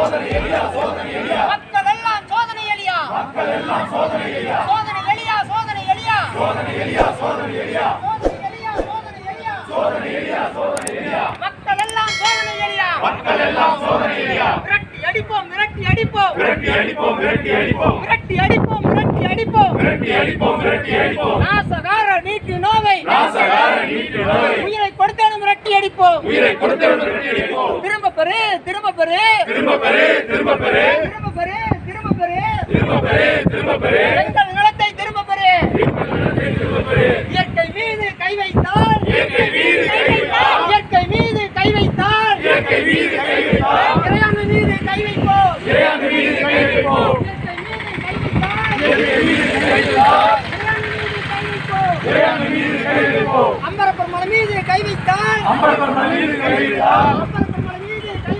சோதனை சோதனை எலியா சோதனை எலியா சோதனை எலியா சோதனை எலியா சோதனை எலியா சோதனை சோதனை எலியா சோதனை மிரட்டி அடிப்போம் மிரட்டி அடிப்போம். மிரட்டி அடிப்போம் மிரட்டி அடிப்போம். மிரட்டி அடிப்போம் நோவை. நாசகார நோவை. உயிரை கொடுத்தேனும் மிரட்டி அடிப்போம். உயிரை கொடுத்தேனும் மிரட்டி அடிப்போம். திரும்ப பெரு திரும்ப பெரு திரும்ப பெறு திரும்ப பெறு திரும்ப பெரு திரும்ப பெரு எங்கள் நிலத்தை திரும்ப இயற்கை மீது கை வைத்தால் இயற்கை மீது கை வைத்தால் இயற்கை மீது கை வைத்தால் இயற்கை மீது கை வைத்தால் இறையாண்மை மீது கை வைப்போம் இறையாண்மை மீது கை வைப்போம் இயற்கை மீது கை வைத்தால் இறையாண்மை மீது கை அம்பரப்பர் மலை மீது கை வைத்தால் அம்பரப்பர் மீது கை வைத்தால் அம்பரப்பர் மலை மீது கை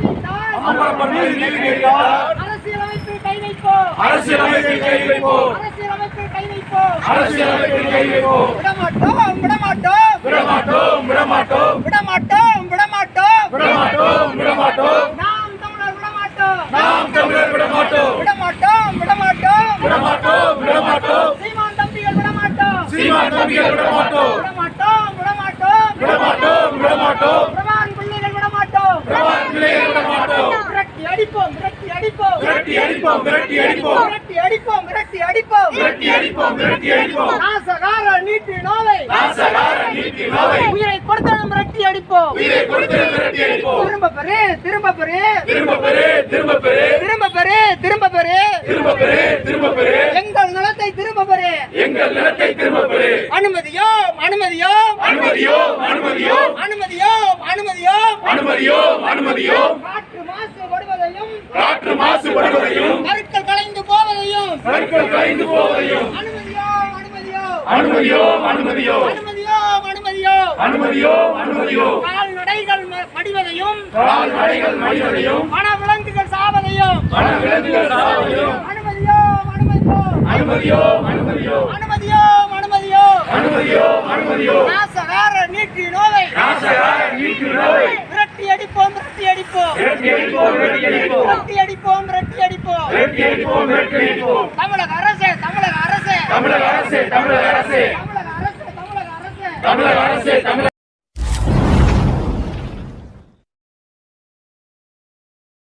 வைத்தால் அம்பரப்பர் மீது கை வைத்தால் அரசியலமைப்பில் கை வைப்போம். அரசியலமைப்பில் கை வைப்போம். அரசியலமைப்பில் கை வைப்போம். அரசியலமைப்பில் கை வைப்போம். விடமாட்டோம் விடமாட்டோம் விடமாட்டோம் விடமாட்டோம் விடமாட்டோம் விடமாட்டோம் விடமாட்டோம் நாம் தமிழர் விடமாட்டோம் நாம் தமிழர் விடமாட்டோம் விடமாட்டோம் விடமாட்டோம் விடமாட்டோம் விடமாட்டோம் சீமான் தம்பிகள் விடமாட்டோம் சீமான் தம்பிகள் விடமாட்டோம் விடமாட்டோம் விடமாட்டோம் விடமாட்டோம் விடமாட்டோம் பிரபான் பிள்ளைகள் விடமாட்டோம் பிரபான் பிள்ளைகள் விடமாட்டோம் விரட்டி அடிப்போம் விரட்டி அடிப்போம். விரட்டி அடிப்போம் விரட்டி அடிப்போம். விரட்டி அடிப்போம் விரட்டி அடிப்போம். விரட்டி அடிப்போம் விரட்டி அடிப்போம். நாசகார நீட்டு நோவை. நாசகார நீட்டி நோவை. உயிரை கொடுத்தாலும் விரட்டி அடிப்போம். உயிரை கொடுத்து விரட்டி அடிப்போம். திரும்ப பெறு திரும்ப பெரு திரும்ப பெரு திரும்ப பெரு திரும்ப பெரு எங்கள் நிலத்தை திரும்ப எங்கள் நிலத்தை திரும்ப பெரு அனுமதியோ அனுமதியோ அனுமதியோ அனுமதியோ அனுமதியோ அனுமதியோ அனுமதியோ அனுமதியோ காற்று காற்று மாசுபடுவதையும் கருக்கள் கலைந்து போவதையும் கலைந்து போவதையும் அனுமதியோ அனுமதியோ அனுமதியோ அனுமதியோ அனுமதியோ அனுமதியோ. கால்நடைகள் மடிவதையும் கால்நடைகள் மடிவதையும் வன சாவதையும் வன விலங்குகள் சாவதையும் அனுமதியோ அனுமதியோ அனுமதியோ அனுமதியோ அனுமதியோ. அனுமதியோ அனுமதியோ. அடிப்போம் விரட்டி அடிப்போம் விரட்டி அடிப்போம் விரட்டி அடிப்போம் தமிழக அரசு தமிழக அரசு. தமிழக அரசு தமிழக அரசு. தமிழக அரசு தமிழக அரசு. தமிழக அரசு தமிழக